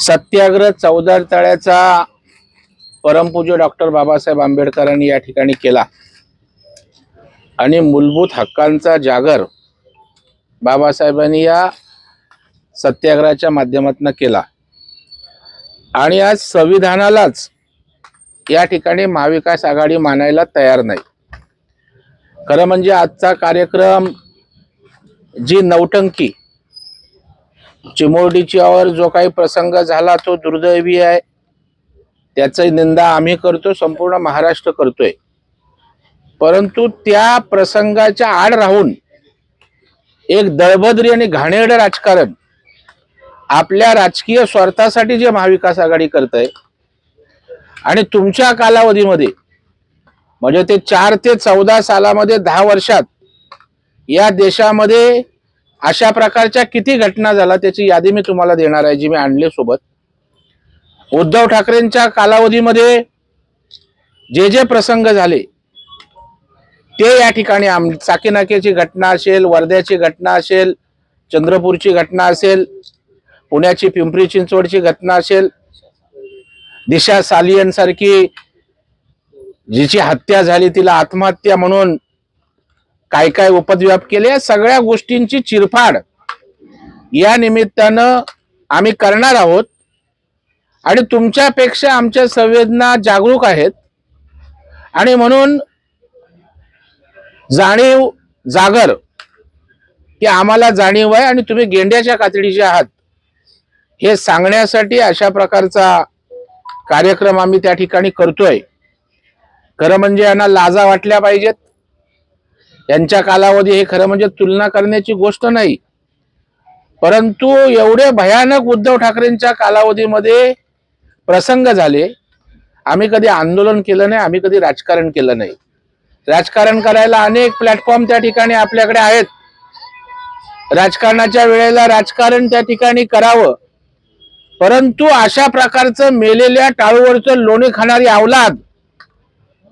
सत्याग्रह चौदार तळ्याचा परमपूज्य डॉक्टर बाबासाहेब आंबेडकरांनी या ठिकाणी केला. आणि मूलभूत हक्कांचा जागर बाबासाहेबांनी या सत्याग्रहाच्या माध्यमातून केला. आणि आज संविधानालाच या ठिकाणी महाविकास आघाडी मानायला तयार नाही. खरं म्हणजे आजचा कार्यक्रम जी नौटंकी चिमोरडीच्यावर जो काही प्रसंग झाला तो दुर्दैवी आहे. त्याची निंदा आम्ही करतो संपूर्ण महाराष्ट्र करतोय. परंतु त्या प्रसंगाच्या आड राहून एक दळभद्री आणि घाणेरडं राजकारण आपल्या राजकीय स्वार्थासाठी जे महाविकास आघाडी करत आहे आणि तुमच्या कालावधीमध्ये म्हणजे ते चार ते चौदा सालामध्ये दहा वर्षात या देशामध्ये अशा प्रकारच्या किती घटना झाल्या त्याची यादी मी तुम्हाला देणार आहे जी मी आणली सोबत. उद्धव ठाकरेंच्या कालावधीमध्ये जे जे प्रसंग झाले ते या ठिकाणी आम चाकीनाकेची घटना असेल वर्ध्याची घटना असेल चंद्रपूरची घटना असेल पुण्याची पिंपरी चिंचवडची घटना असेल दिशा सालियन सारखी जिची हत्या झाली तिला आत्महत्या म्हणून काय काय उपद्व्याप केले या सगळ्या गोष्टींची चिरफाड या निमित्तानं आम्ही करणार आहोत. आणि तुमच्यापेक्षा आमच्या संवेदना जागरूक आहेत. आणि म्हणून जाणीव जागर की आम्हाला जाणीव आहे आणि तुम्ही गेंड्याच्या कातडीचे आहात. हे सांगण्यासाठी अशा प्रकारचा कार्यक्रम आम्ही त्या ठिकाणी करतोय. खरं म्हणजे यांना लाजा वाटल्या पाहिजेत. यांच्या कालावधी हे खरं म्हणजे तुलना करण्याची गोष्ट नाही. परंतु एवढे भयानक उद्धव ठाकरेंच्या कालावधीमध्ये प्रसंग झाले. आम्ही कधी आंदोलन केलं नाही आम्ही कधी राजकारण केलं नाही. राजकारण करायला अनेक प्लॅटफॉर्म त्या ठिकाणी आपल्याकडे आहेत. राजकारणाच्या वेळेला राजकारण त्या ठिकाणी करावं. परंतु अशा प्रकारचं मेलेल्या टाळूवरचं लोणी खाणारी अवलाद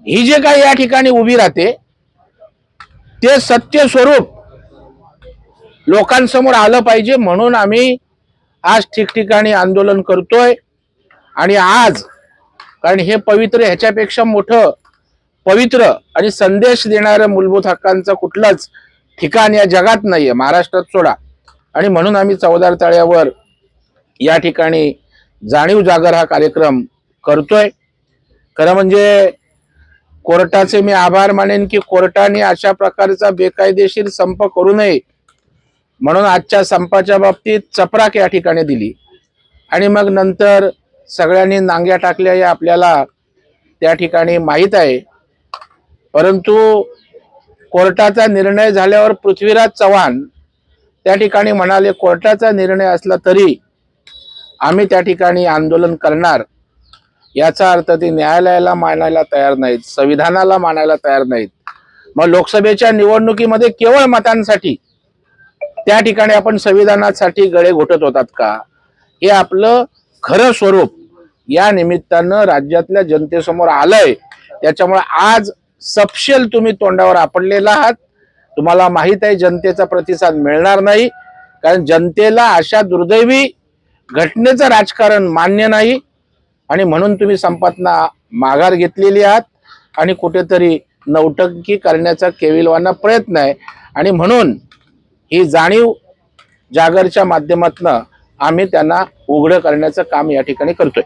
ही जे काही या ठिकाणी उभी राहते ते सत्य स्वरूप लोकांसमोर आलं पाहिजे म्हणून आम्ही आज ठिकठिकाणी आंदोलन करतोय. आणि आज कारण हे पवित्र ह्याच्यापेक्षा मोठं पवित्र आणि संदेश देणारं मूलभूत हक्कांचं कुठलंच ठिकाण या जगात नाही आहे महाराष्ट्रात सोडा. आणि म्हणून आम्ही चौदार तळ्यावर या ठिकाणी जाणीव जागर हा कार्यक्रम करतोय. खरं म्हणजे कोर्टाचे मी आभार मानेन की कोर्टाने अशा प्रकारचा बेकायदेशीर संप करू नये म्हणून आजच्या संपाच्या बाबतीत चपराक या ठिकाणी दिली. आणि मग नंतर सगळ्यांनी नांग्या टाकल्या हे आपल्याला त्या ठिकाणी माहीत आहे. परंतु कोर्टाचा निर्णय झाल्यावर पृथ्वीराज चव्हाण त्या ठिकाणी म्हणाले कोर्टाचा निर्णय असला तरी आम्ही त्या ठिकाणी आंदोलन करणार. याचा अर्थ ते न्यायालयाला मानायला तयार नाहीत संविधानाला मानायला तयार नाहीत. मग लोकसभेच्या निवडणुकीमध्ये केवळ मतांसाठी त्या ठिकाणी आपण संविधानासाठी गळे घोटत होतात का? हे आपलं खरं स्वरूप या निमित्तानं राज्यातल्या जनतेसमोर आलंय. त्याच्यामुळे आज सपशेल तुम्ही तोंडावर आपडलेला आहात. तुम्हाला माहीत आहे जनतेचा प्रतिसाद मिळणार नाही. कारण जनतेला अशा दुर्दैवी घटनेचं राजकारण मान्य नाही. आणि म्हणून तुम्ही संपातना माघार घेतलेली आहात आणि कुठेतरी नौटंकी करण्याचा केविलवाना प्रयत्न आहे. आणि म्हणून ही जाणीव जागरच्या माध्यमातून आम्ही त्यांना उघडं करण्याचं काम या ठिकाणी करतोय.